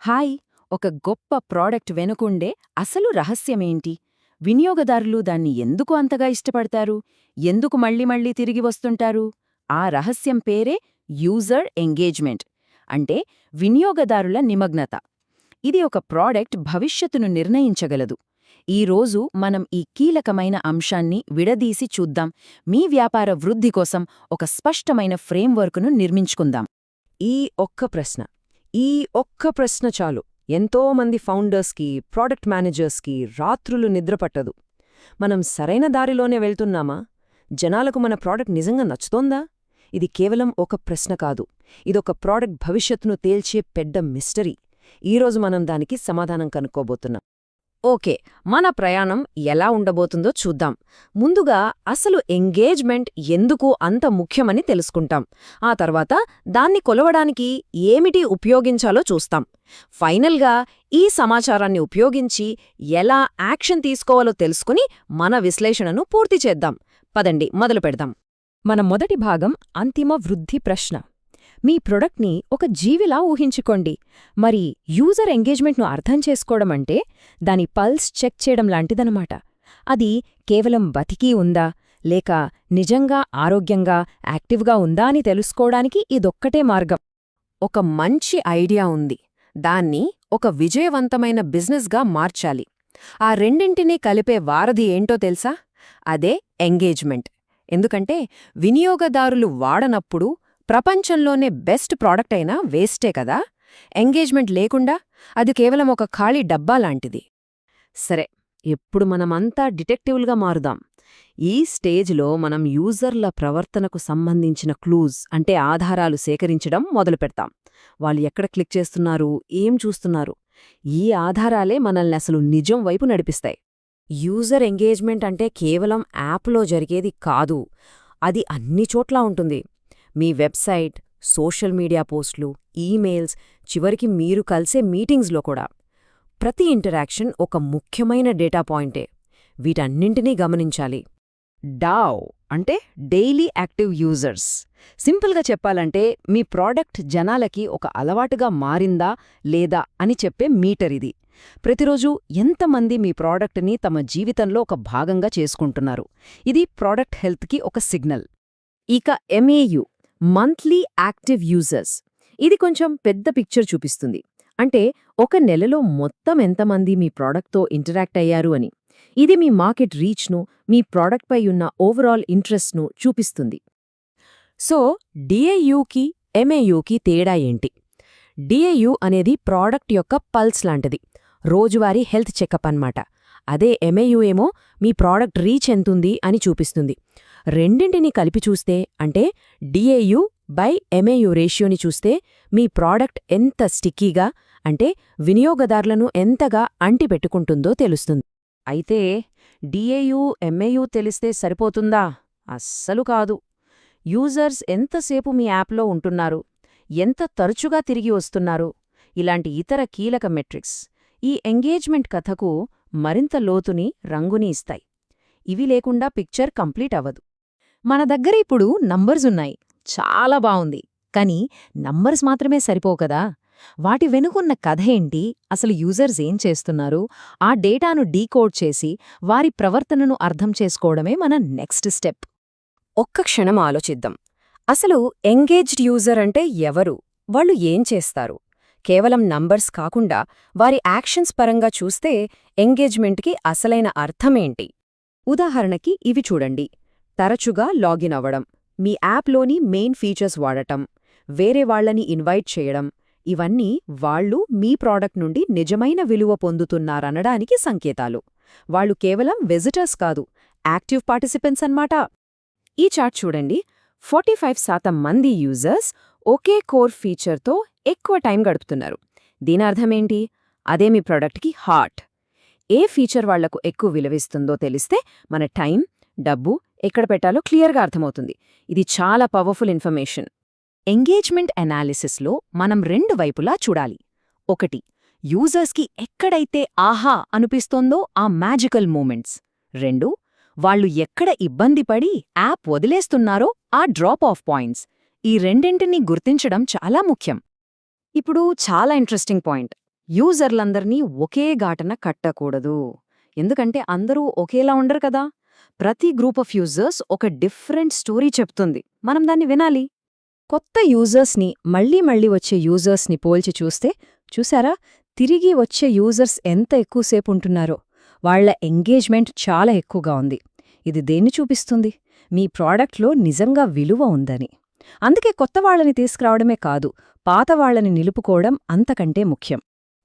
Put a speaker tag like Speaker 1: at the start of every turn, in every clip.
Speaker 1: Hi ఒక గొప్ప product వెనుకుండే అసలు రహస్యమేంటి? వినియోగదారులు దాన్ని ఎందుకు అంతగా ఇష్టపడతారు? ఎందుకు మళ్ళీ మళ్ళీ తిరిగి వస్తుంటారు? ఆ రహస్యం పేరే యూజర్ ఎంగేజ్మెంట్ అంటే వినియోగదారుల నిమగ్నత. ఇది ఒక ప్రోడక్ట్ భవిష్యత్తును నిర్ణయించగలదు. ఈ రోజు మనం ఈ కీలకమైన అంశాన్ని విడదీసి చూద్దాం. మీ వ్యాపార వృద్ధి కోసం ఒక స్పష్టమైన ఫ్రేమ్వర్క్ను నిర్మించుకుందాం.
Speaker 2: ఈ ఒక్క ప్రశ్న. ఈ ఒక్క ప్రశ్న చాలు. ఎంతో మంది ఫౌండర్స్కి ప్రాడక్ట్ మేనేజర్స్కి రాత్రులు నిద్రపట్టదు మనం సరైన దారిలోనే వెళ్తున్నామా? జనాలకు మన ప్రాడక్ట్ నిజంగా నచ్చుతోందా? ఇది కేవలం ఒక ప్రశ్న కాదు. ఇదొక ప్రోడక్ట్ భవిష్యత్తును తేల్చే పెద్ద మిస్టరీ. ఈరోజు మనం దానికి సమాధానం కనుక్కోబోతున్నాం. ఓకే మన ప్రయాణం ఎలా ఉండబోతుందో చూద్దాం. ముందుగా అసలు ఎంగేజ్మెంట్ ఎందుకు అంత ముఖ్యమని తెలుసుకుంటాం. ఆ తర్వాత దాన్ని కొలవడానికి ఏమిటి ఉపయోగించాలో చూస్తాం. ఫైనల్గా ఈ సమాచారాన్ని ఉపయోగించి ఎలా యాక్షన్ తీసుకోవాలో తెలుసుకుని మన విశ్లేషణను పూర్తి చేద్దాం. పదండి మొదలు పెడదాం.
Speaker 1: మన మొదటి భాగం అంతిమ వృద్ధి ప్రశ్న. మీ ప్రొడక్ట్ని ఒక జీవిలా ఊహించుకోండి. మరి యూజర్ ఎంగేజ్మెంట్ను అర్థం చేసుకోవడం అంటే దాని పల్స్ చెక్ చేయడం లాంటిదనమాట అది కేవలం బతికీ ఉందా లేక నిజంగా ఆరోగ్యంగా యాక్టివ్గా ఉందా అని తెలుసుకోవడానికి ఇదొక్కటే మార్గం.
Speaker 2: ఒక మంచి ఐడియా ఉంది. దాన్ని ఒక విజయవంతమైన బిజినెస్గా మార్చాలి. ఆ రెండింటినీ కలిపే వారధి ఏంటో తెలుసా? అదే ఎంగేజ్మెంట్. ఎందుకంటే వినియోగదారులు వాడనప్పుడు ప్రపంచంలోనే బెస్ట్ ప్రోడక్ట్ అయినా వేస్టే కదా. ఎంగేజ్మెంట్ లేకుండా అది కేవలం ఒక ఖాళీ డబ్బా లాంటిది. సరే ఇప్పుడు మనమంతా డిటెక్టివ్లుగా మారుదాం. ఈ స్టేజ్లో మనం యూజర్ల ప్రవర్తనకు సంబంధించిన క్లూజ్ అంటే ఆధారాలు సేకరించడం మొదలు పెడతాం వాళ్ళు ఎక్కడ క్లిక్ చేస్తున్నారు ఏం చూస్తున్నారు? ఈ ఆధారాలే మనల్ని అసలు నిజం వైపు నడిపిస్తాయి. యూజర్ ఎంగేజ్మెంట్ అంటే కేవలం యాప్లో జరిగేది కాదు. అది అన్ని చోట్లా ఉంటుంది. మీ వెబ్సైట్ సోషల్ మీడియా పోస్టులు ఈమెయిల్స్ చివరికి మీరు కలిసే మీటింగ్స్లో కూడా. ప్రతి ఇంటరాక్షన్ ఒక ముఖ్యమైన డేటా పాయింటే. వీటన్నింటినీ గమనించాలి. డావ్ అంటే డైలీ యాక్టివ్ యూజర్స్. సింపుల్గా చెప్పాలంటే మీ ప్రోడక్ట్ జనాలకి ఒక అలవాటుగా మారిందా లేదా అని చెప్పే మీటర్ ఇది. ప్రతిరోజు ఎంతమంది మీ ప్రోడక్ట్ని తమ జీవితంలో ఒక భాగంగా చేసుకుంటున్నారు. ఇది ప్రోడక్ట్ హెల్త్కి ఒక సిగ్నల్. ఇక ఎంఏయు. మంత్లీ యాక్టివ్ యూజర్స్ ఇది కొంచెం పెద్ద పిక్చర్ చూపిస్తుంది. అంటే ఒక నెలలో మొత్తం ఎంతమంది మీ ప్రోడక్ట్తో ఇంటరాక్ట్ అయ్యారు అని. ఇది మీ మార్కెట్ రీచ్ను మీ ప్రోడక్ట్పై ఉన్న ఓవరాల్ ఇంట్రెస్ట్ను చూపిస్తుంది. సో డిఏయుకి ఎంఏయుకి తేడా ఏంటి? డిఏయు అనేది ప్రోడక్ట్ యొక్క పల్స్ లాంటిది. రోజువారీ హెల్త్ చెకప్ అన్నమాట. అదే ఎంఏయు ఏమో మీ ప్రోడక్ట్ రీచ్ ఎంతుంది అని చూపిస్తుంది. రెండింటిని కలిపి చూస్తే అంటే డిఏయు బై ఎంఏయు రేషియోని చూస్తే మీ ప్రోడక్ట్ ఎంత స్టిక్కీగా అంటే వినియోగదారులను ఎంతగా అంటిపెట్టుకుంటుందో తెలుస్తుంది. అయితే డిఏయు ఎంఏయు తెలిస్తే సరిపోతుందా? అస్సలు కాదు. యూజర్స్ ఎంతసేపు మీ యాప్లో ఉంటున్నారు? ఎంత తరచుగా తిరిగి వస్తున్నారు? ఇలాంటి ఇతర కీలక మెట్రిక్స్ ఈ ఎంగేజ్మెంట్ కథకు మరింత లోతుని రంగుని ఇస్తాయి. ఇవి లేకుండా పిక్చర్ కంప్లీట్ అవ్వదు.
Speaker 1: మన దగ్గర ఇప్పుడు నంబర్స్ ఉన్నాయి. చాలా బావుంది. కానీ నంబర్స్ మాత్రమే సరిపోవు కదా. వాటి వెనుకున్న కథ ఏంటి? అసలు యూజర్స్ ఏం చేస్తున్నారు? ఆ డేటాను డీకోడ్ చేసి వారి ప్రవర్తనను అర్థం చేసుకోవడమే మన నెక్స్ట్ స్టెప్.
Speaker 2: ఒక్క క్షణం ఆలోచిద్దాం. అసలు ఎంగేజ్డ్ యూజర్ అంటే ఎవరు? వాళ్ళు ఏం చేస్తారు? కేవలం నంబర్స్ కాకుండా వారి యాక్షన్స్ పరంగా చూస్తే ఎంగేజ్మెంట్కి అసలైన అర్థమేంటి ఉదాహరణకి ఇవి చూడండి. తరచుగా లాగిన్ అవ్వడం మీ యాప్లోని మెయిన్ ఫీచర్స్ వాడటం వేరే వాళ్ళని ఇన్వైట్ చేయడం ఇవన్నీ వాళ్ళు మీ ప్రోడక్ట్ నుండి నిజమైన విలువ పొందుతున్నారనడానికి సంకేతాలు. వాళ్ళు కేవలం విజిటర్స్ కాదు యాక్టివ్ పార్టిసిపెంట్స్ అన్నమాట. ఈ చార్ట్ చూడండి. ఫార్టీ ఫైవ్ శాతం మంది యూజర్స్ ఒకే కోర్ ఫీచర్తో ఎక్కువ టైం గడుపుతున్నారు. దీనర్థమేంటి అదే మీ ప్రోడక్ట్కి హార్ట్. ఏ ఫీచర్ వాళ్ళకు ఎక్కువ విలువిస్తుందో తెలిస్తే మన టైం డబ్బు ఎక్కడ పెట్టాలో క్లియర్గా అర్థమవుతుంది. ఇది చాలా పవర్ఫుల్ ఇన్ఫర్మేషన్. ఎంగేజ్మెంట్ అనాలిసిస్లో మనం రెండు వైపులా చూడాలి. ఒకటి యూజర్స్కి ఎక్కడైతే ఆహా అనిపిస్తోందో ఆ మ్యాజికల్ మూమెంట్స్. రెండు వాళ్ళు ఎక్కడ ఇబ్బంది పడి యాప్ వదిలేస్తున్నారో ఆ డ్రాప్ ఆఫ్ పాయింట్స్. ఈ రెండింటినీ గుర్తించడం చాలా ముఖ్యం. ఇప్పుడు చాలా ఇంట్రెస్టింగ్ పాయింట్.
Speaker 1: యూజర్లందర్నీ ఒకే ఘాటన కట్టకూడదు. ఎందుకంటే అందరూ ఒకేలా ఉండరు కదా. ప్రతి గ్రూప్ ఆఫ్ యూజర్స్ ఒక డిఫరెంట్ స్టోరీ చెప్తుంది. మనం దాన్ని వినాలి.
Speaker 2: కొత్త యూజర్స్ని మళ్ళీ మళ్ళీ వచ్చే యూజర్స్ని పోల్చి చూస్తే చూసారా? తిరిగి వచ్చే యూజర్స్ ఎంత ఎక్కువసేపు ఉంటున్నారో. వాళ్ళ ఎంగేజ్మెంట్ చాలా ఎక్కువగా ఉంది. ఇది దేన్ని చూపిస్తుంది? మీ ప్రాడక్ట్లో నిజంగా విలువ ఉందని. అందుకే కొత్త వాళ్ళని తీసుకురావడమే కాదు పాత వాళ్ళని నిలుపుకోవడం అంతకంటే ముఖ్యం.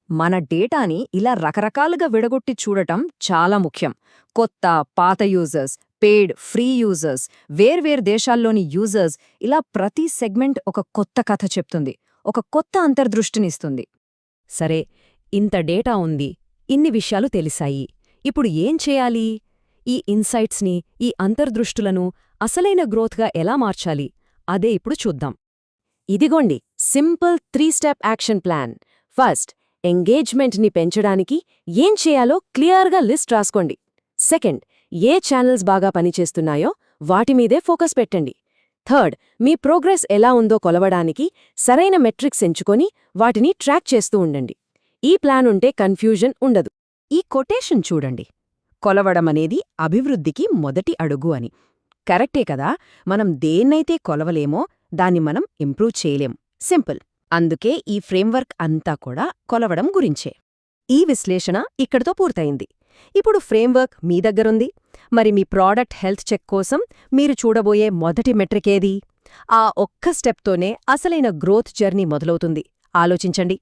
Speaker 1: మన డేటాని ఇలా రకరకాలుగా విడగొట్టి చూడటం చాలా ముఖ్యం. కొత్త పాత యూజర్స్ పేడ్ ఫ్రీ యూజర్స్ వేర్వేరు దేశాల్లోని యూజర్స్ ఇలా ప్రతి సెగ్మెంట్ ఒక కొత్త కథ చెప్తుంది ఒక కొత్త అంతర్దృష్టినిస్తుంది
Speaker 2: సరే ఇంత డేటా ఉంది ఇన్ని విషయాలు తెలిసాయి ఇప్పుడు ఏం చేయాలి? ఈ ఇన్సైట్స్ని ఈ అంతర్దృష్టులను అసలైన గ్రోత్గా ఎలా మార్చాలి? అదే ఇప్పుడు చూద్దాం. ఇదిగోండి simple three step action plan. First ఎంగేజ్మెంట్ని పెంచడానికి ఏం చేయాలో క్లియర్గా లిస్ట్ రాసుకోండి. సెకండ్ ఏ ఛానల్స్ బాగా పనిచేస్తున్నాయో వాటిమీదే ఫోకస్ పెట్టండి. థర్డ్ మీ ప్రోగ్రెస్ ఎలా ఉందో కొలవడానికి సరైన మెట్రిక్స్ ఎంచుకొని వాటిని ట్రాక్ చేస్తూ ఉండండి. ఈ ప్లాన్ ఉంటే కన్ఫ్యూజన్ ఉండదు.
Speaker 1: ఈ కొటేషన్ చూడండి. కొలవడమనేది అభివృద్ధికి మొదటి అడుగు అని. కరెక్టే కదా మనం దేన్నైతే కొలవలేమో దాన్ని మనం ఇంప్రూవ్ చేయలేం. సింపుల్. అందుకే ఈ ఫ్రేమ్వర్క్ అంతా కూడా కొలవడం గురించే.
Speaker 2: ఈ విశ్లేషణ ఇక్కడితో పూర్తయింది. ఇప్పుడు ఫ్రేమ్వర్క్ మీ దగ్గరుంది. మరి మీ ప్రోడక్ట్ హెల్త్ చెక్ కోసం మీరు చూడబోయే మొదటి మెట్రిక్ ఏది ఆ ఒక్క స్టెప్తోనే అసలైన గ్రోత్ జర్నీ మొదలవుతుంది. ఆలోచించండి.